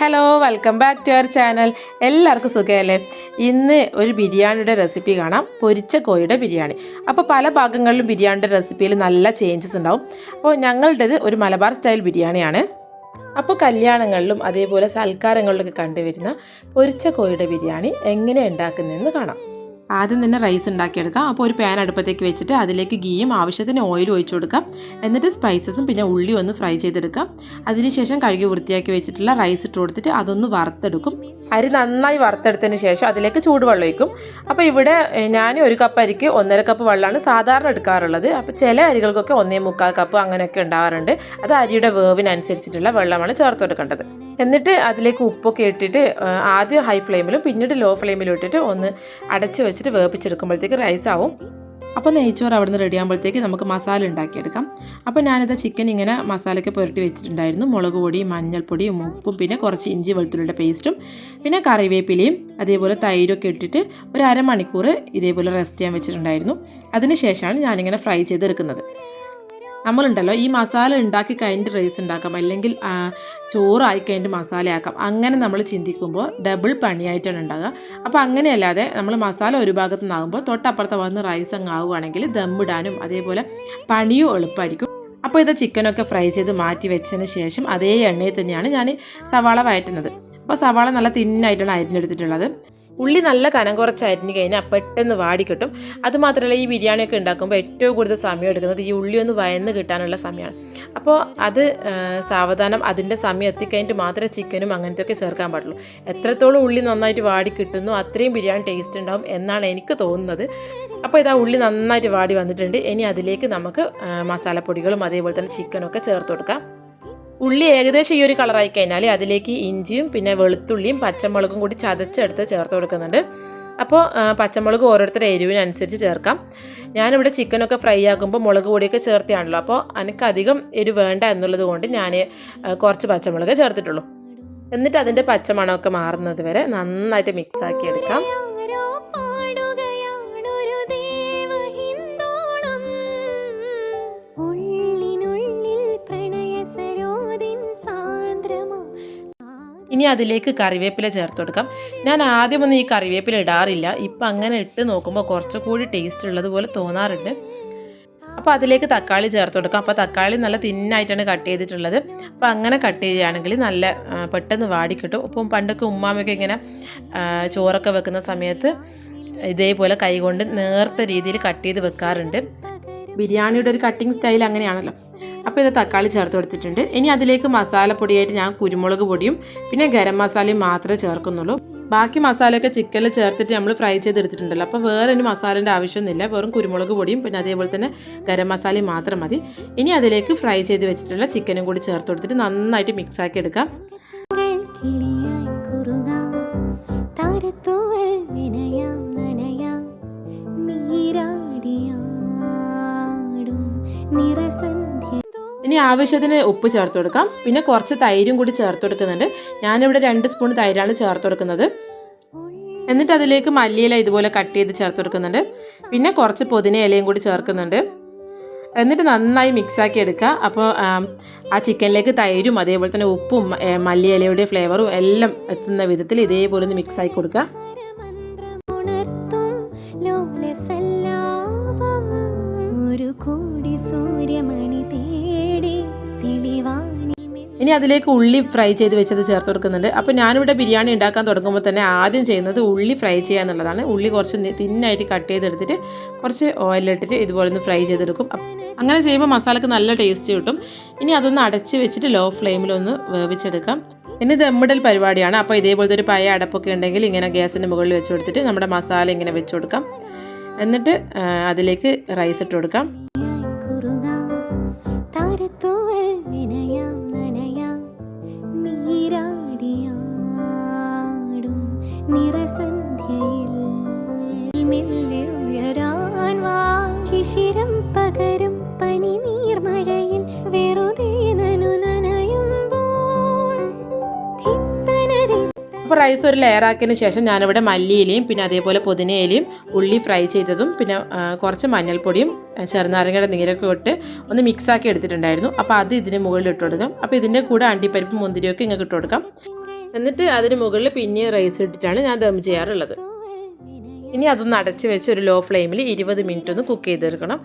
Hello welcome back to our channel എല്ലാവർക്കും സുഖമല്ലേ? ഇന്ന് ഒരു ബിരിയാണിയുടെ റെസിപ്പി കാണാം. പൊരിച്ച കോഴിയുടെ ബിരിയാണി. അപ്പോൾ പല ഭാഗങ്ങളിലും ബിരിയാണിയുടെ റെസിപ്പിയിൽ നല്ല ചേഞ്ചസ് ഉണ്ടാവും. അപ്പോൾ ഞങ്ങളുടേത് ഒരു മലബാർ സ്റ്റൈൽ ബിരിയാണിയാണ്. അപ്പോൾ കല്യാണങ്ങളിലും അതേപോലെ സൽക്കാരങ്ങളിലൊക്കെ കണ്ടുവരുന്ന പൊരിച്ച കോഴിയുടെ ബിരിയാണി എങ്ങനെ ഉണ്ടാക്കുന്നതെന്ന് കാണാം. ആദ്യം തന്നെ റൈസ് ഉണ്ടാക്കിയെടുക്കാം. അപ്പോൾ ഒരു പാൻ അടുപ്പത്തേക്ക് വെച്ചിട്ട് അതിലേക്ക് ഗീയും ആവശ്യത്തിന് ഓയിലും ഒഴിച്ചു കൊടുക്കാം. എന്നിട്ട് സ്പൈസസും പിന്നെ ഉള്ളി ഒന്ന് ഫ്രൈ ചെയ്തെടുക്കാം. അതിനുശേഷം കഴുകി വൃത്തിയാക്കി വെച്ചിട്ടുള്ള റൈസ് ഇട്ട് കൊടുത്തിട്ട് അതൊന്ന് വറുത്തെടുക്കും. അരി നന്നായി വറുത്തെടുത്തതിന് ശേഷം അതിലേക്ക് ചൂടുവെള്ളം ഒഴിക്കും. അപ്പോൾ ഇവിടെ ഞാൻ ഒരു കപ്പ് അരിക്ക് ഒന്നര കപ്പ് വെള്ളമാണ് സാധാരണ എടുക്കാറുള്ളത്. അപ്പോൾ ചില അരികൾക്കൊക്കെ ഒന്നേ മുക്കാൽ കപ്പ് അങ്ങനെയൊക്കെ ഉണ്ടാവാറുണ്ട്. അത് അരിയുടെ വേവിനനുസരിച്ചിട്ടുള്ള വെള്ളമാണ് ചേർത്ത് കൊടുക്കേണ്ടത്. എന്നിട്ട് അതിലേക്ക് ഉപ്പൊക്കെ ഇട്ടിട്ട് ആദ്യം ഹൈ ഫ്ലെയിമിലും പിന്നീട് ലോ ഫ്ലെയിമിലും ഇട്ടിട്ട് ഒന്ന് അടച്ച് വെച്ചിട്ട് വേവിച്ചെടുക്കുമ്പോഴത്തേക്ക് റൈസ് ആവും. അപ്പോൾ നെയ്ച്ചോറ് അവിടെ നിന്ന് റെഡി ആകുമ്പോഴത്തേക്ക് നമുക്ക് മസാല ഉണ്ടാക്കിയെടുക്കാം. അപ്പോൾ ഞാനിത് ചിക്കൻ ഇങ്ങനെ മസാലയൊക്കെ പുരട്ടി വെച്ചിട്ടുണ്ടായിരുന്നു. മുളക് പൊടിയും മഞ്ഞൾപ്പൊടിയും ഉപ്പും പിന്നെ കുറച്ച് ഇഞ്ചി വെളുത്തുള്ളിയുടെ പേസ്റ്റും പിന്നെ കറിവേപ്പിലയും അതേപോലെ തൈരൊക്കെ ഇട്ടിട്ട് ഒരു അരമണിക്കൂർ ഇതേപോലെ റെസ്റ്റ് ചെയ്യാൻ വെച്ചിട്ടുണ്ടായിരുന്നു. അതിന് ശേഷമാണ് ഞാനിങ്ങനെ ഫ്രൈ ചെയ്തെടുക്കുന്നത്. നമ്മളുണ്ടല്ലോ ഈ മസാല ഉണ്ടാക്കി കഴിഞ്ഞിട്ട് റൈസ് ഉണ്ടാക്കാം അല്ലെങ്കിൽ ചോറായി കഴിഞ്ഞിട്ട് മസാലയാക്കാം. അങ്ങനെ നമ്മൾ ചിന്തിക്കുമ്പോൾ ഡബിൾ പണിയായിട്ടാണ് ഉണ്ടാകുക അപ്പോൾ അങ്ങനെയല്ലാതെ നമ്മൾ മസാല ഒരു ഭാഗത്തു നിന്നാകുമ്പോൾ തൊട്ടപ്പുറത്ത് വന്ന് റൈസ് അങ്ങ് ആവുകയാണെങ്കിൽ ദമ്മിടാനും അതേപോലെ പണിയും എളുപ്പമായിരിക്കും. അപ്പോൾ ഇത് ചിക്കനൊക്കെ ഫ്രൈ ചെയ്ത് മാറ്റി വെച്ചതിന് ശേഷം അതേ എണ്ണയിൽ തന്നെയാണ് ഞാൻ സവാള വയറ്റുന്നത് അപ്പോൾ സവാള നല്ല തിന്നായിട്ടാണ് അരിഞ്ഞെടുത്തിട്ടുള്ളത്. ഉള്ളി നല്ല കനം കുറച്ച് അരിഞ്ഞ് കഴിഞ്ഞാൽ പെട്ടെന്ന് വാടി കിട്ടും. അതുമാത്രമല്ല ഈ ബിരിയാണിയൊക്കെ ഉണ്ടാക്കുമ്പോൾ ഏറ്റവും കൂടുതൽ സമയം എടുക്കുന്നത് ഈ ഉള്ളി ഒന്ന് വയന്ന് കിട്ടാനുള്ള സമയമാണ്. അപ്പോൾ അത് സാവധാനം അതിന്റെ സമയം എത്തിക്കഴിഞ്ഞിട്ട് മാത്രമേ ചിക്കനും അങ്ങനത്തെ ഒക്കെ ചേർക്കാൻ പാടുള്ളൂ. എത്രത്തോളം ഉള്ളി നന്നായിട്ട് വാടി കിട്ടുന്നു അത്രയും ബിരിയാണി ടേസ്റ്റ് ഉണ്ടാവും എന്നാണ് എനിക്ക് തോന്നുന്നത്. അപ്പോൾ ഇതാ ഉള്ളി നന്നായിട്ട് വാടി വന്നിട്ടുണ്ട്. ഇനി അതിലേക്ക് നമുക്ക് മസാലപ്പൊടികളും അതേപോലെ തന്നെ ചിക്കനൊക്കെ ചേർത്ത് കൊടുക്കാം. ഉള്ളി ഏകദേശം ഈ ഒരു കളറായി കഴിഞ്ഞാൽ അതിലേക്ക് ഇഞ്ചിയും പിന്നെ വെളുത്തുള്ളിയും പച്ചമുളകും കൂടി ചതച്ചെടുത്ത് ചേർത്ത് കൊടുക്കുന്നുണ്ട്. അപ്പോൾ പച്ചമുളക് ഓരോരുത്തരുടെ എരിവിനനുസരിച്ച് ചേർക്കാം. ഞാനിവിടെ ചിക്കനൊക്കെ ഫ്രൈ ആക്കുമ്പോൾ മുളക് പൊടിയൊക്കെ ചേർത്തിയാണല്ലോ അപ്പോൾ എനിക്ക് അധികം എരിവ് വേണ്ട എന്നുള്ളത് കൊണ്ട് ഞാൻ കുറച്ച് പച്ചമുളക് ചേർത്തിട്ടുള്ളൂ. എന്നിട്ട് അതിന്റെ പച്ചമണമൊക്കെ മാറുന്നത് വരെ നന്നായിട്ട് മിക്സ് ആക്കി എടുക്കാം. ഇനി അതിലേക്ക് കറിവേപ്പില ചേർത്ത് കൊടുക്കാം. ഞാൻ ആദ്യമൊന്നും ഈ കറിവേപ്പില ഇടാറില്ല. ഇപ്പം അങ്ങനെ ഇട്ട് നോക്കുമ്പോൾ കുറച്ചുകൂടി ടേസ്റ്റ് ഉള്ളതുപോലെ തോന്നാറുണ്ട്. അപ്പോൾ അതിലേക്ക് തക്കാളി ചേർത്ത് കൊടുക്കാം. അപ്പോൾ തക്കാളി നല്ല തിന്നായിട്ടാണ് കട്ട് ചെയ്തിട്ടുള്ളത്. അപ്പോൾ അങ്ങനെ കട്ട് ചെയ്യുകയാണെങ്കിൽ നല്ല പെട്ടെന്ന് വാടിക്കിട്ടും അപ്പം പണ്ടൊക്കെ ഉമ്മാമയൊക്കെ ഇങ്ങനെ ചോറൊക്കെ വെക്കുന്ന സമയത്ത് ഇതേപോലെ കൈകൊണ്ട് നേർത്ത രീതിയിൽ കട്ട് ചെയ്ത് വെക്കാറുണ്ട്. ബിരിയാണിയുടെ ഒരു കട്ടിങ് സ്റ്റൈൽ അങ്ങനെയാണല്ലോ. അപ്പോൾ ഇത് തക്കാളി ചേർത്ത് കൊടുത്തിട്ടുണ്ട്. ഇനി അതിലേക്ക് മസാലപ്പൊടിയായിട്ട് ഞാൻ കുരുമുളക് പൊടിയും പിന്നെ ഗരം മസാലയും മാത്രമേ ചേർക്കുന്നുള്ളൂ. ബാക്കി മസാലയൊക്കെ ചിക്കനിൽ ചേർത്തിട്ട് നമ്മൾ ഫ്രൈ ചെയ്തെടുത്തിട്ടുണ്ടല്ലോ. അപ്പോൾ വേറെ ഇനി മസാലേന്റെ ആവശ്യമൊന്നുമില്ല. വെറും കുരുമുളക് പൊടിയും പിന്നെ അതേപോലെ തന്നെ ഗരം മസാലയും മാത്രം മതി. ഇനി അതിലേക്ക് ഫ്രൈ ചെയ്ത് വെച്ചിട്ടുള്ള ചിക്കനും കൂടി ചേർത്ത് കൊടുത്തിട്ട് നന്നായിട്ട് മിക്സാക്കി എടുക്കാം. ആവശ്യത്തിന് ഉപ്പ് ചേർത്ത് കൊടുക്കാം. പിന്നെ കുറച്ച് തൈരും കൂടി ചേർത്ത് കൊടുക്കുന്നുണ്ട്. ഞാനിവിടെ രണ്ട് സ്പൂൺ തൈരാണ് ചേർത്ത് കൊടുക്കുന്നത്. എന്നിട്ട് അതിലേക്ക് മല്ലിയില ഇതുപോലെ കട്ട് ചെയ്ത് ചേർത്ത് കൊടുക്കുന്നുണ്ട്. പിന്നെ കുറച്ച് പുതിന ഇലയും കൂടി ചേർക്കുന്നുണ്ട്. എന്നിട്ട് നന്നായി മിക്സാക്കി എടുക്കുക. അപ്പോൾ ആം, ചിക്കനിലേക്ക് തൈരും അതേപോലെ തന്നെ ഉപ്പും മല്ലിയിലയുടെ ഫ്ലേവറും എല്ലാം എത്തുന്ന വിധത്തിൽ ഇതേപോലെ ഒന്ന് മിക്സാക്കി കൊടുക്കുക. ഇനി അതിലേക്ക് ഉള്ളി ഫ്രൈ ചെയ്ത് വെച്ചത് ചേർത്ത് കൊടുക്കുന്നുണ്ട്. അപ്പോൾ ഞാനിവിടെ ബിരിയാണി ഉണ്ടാക്കാൻ തുടങ്ങുമ്പോൾ തന്നെ ആദ്യം ചെയ്യുന്നത് ഉള്ളി ഫ്രൈ ചെയ്യുക എന്നുള്ളതാണ്. ഉള്ളി കുറച്ച് തിന്നായിട്ട് കട്ട് ചെയ്തെടുത്തിട്ട് കുറച്ച് ഓയിലിട്ടിട്ട് ഇതുപോലെ ഒന്ന് ഫ്രൈ ചെയ്തെടുക്കും. അങ്ങനെ ചെയ്യുമ്പോൾ മസാലക്ക് നല്ല ടേസ്റ്റ് കിട്ടും. ഇനി അതൊന്ന് അടച്ച് വെച്ചിട്ട് ലോ ഫ്ലെയിമിലൊന്ന് വേവിച്ചെടുക്കാം. ഇനി ദമ്മിടൽ പരിപാടിയാണ്. അപ്പോൾ ഇതേപോലത്തെ ഒരു പഴയ അടപ്പൊക്കെ ഉണ്ടെങ്കിൽ ഇങ്ങനെ ഗ്യാസിന്റെ മുകളിൽ വെച്ച് കൊടുത്തിട്ട് നമ്മുടെ മസാല ഇങ്ങനെ വെച്ച് കൊടുക്കാം. എന്നിട്ട് അതിലേക്ക് റൈസ് ഇട്ട് കൊടുക്കാം. പനി വെറുതെ നനു നനയുമ്പോൾ. അപ്പോൾ റൈസ് ഒരു ലെയർ ആക്കിയതിന് ശേഷം ഞാനിവിടെ മല്ലിയിലയും പിന്നെ അതേപോലെ പുതിനയിലയും ഉള്ളി ഫ്രൈ ചെയ്തതും പിന്നെ കുറച്ച് മഞ്ഞൾപ്പൊടിയും ചെറുനാരങ്ങയുടെ നീരൊക്കെ ഇട്ട് ഒന്ന് മിക്സാക്കി എടുത്തിട്ടുണ്ടായിരുന്നു. അപ്പോൾ അത് ഇതിന് മുകളിൽ ഇട്ട് കൊടുക്കാം. അപ്പോൾ ഇതിന്റെ കൂടെ അണ്ടിപ്പരിപ്പ് മുന്തിരിയൊക്കെ ഇങ്ങനെ ഇട്ട് കൊടുക്കാം. എന്നിട്ട് അതിന് മുകളിൽ പിന്നെയും റൈസ് ഇട്ടിട്ടാണ് ഞാൻ ദം ചെയ്യാറുള്ളത്. ഇനി അതൊന്ന് അടച്ച് വെച്ച് ഒരു ലോ ഫ്ലെയിമിൽ ഇരുപത് മിനിറ്റ് ഒന്ന് കുക്ക് ചെയ്തെടുക്കണം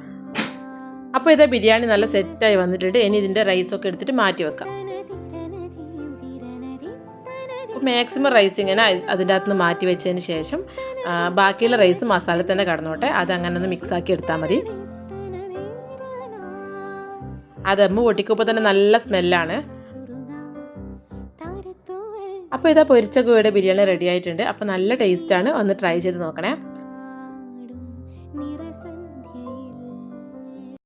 അപ്പോൾ ഇതാ ബിരിയാണി നല്ല സെറ്റായി വന്നിട്ടുണ്ട്. ഇനി ഇതിന്റെ റൈസൊക്കെ എടുത്തിട്ട് മാറ്റി വെക്കാം. മാക്സിമം റൈസ് ഇങ്ങനെ അതിന്റെ അകത്ത് നിന്ന് മാറ്റി വെച്ചതിന് ശേഷം ബാക്കിയുള്ള റൈസ് മസാല തന്നെ കടന്നോട്ടെ. അത് അങ്ങനെ ഒന്ന് മിക്സാക്കി എടുത്താൽ മതി. അതമ്മ പൊട്ടിക്കുമ്പോൾ തന്നെ നല്ല സ്മെല്ലാണ് അപ്പോൾ ഇതാ പൊരിച്ച കോഴിയുടെ ബിരിയാണി റെഡി ആയിട്ടുണ്ട്. അപ്പോൾ നല്ല ടേസ്റ്റാണ് ഒന്ന് ട്രൈ ചെയ്ത് നോക്കണേ.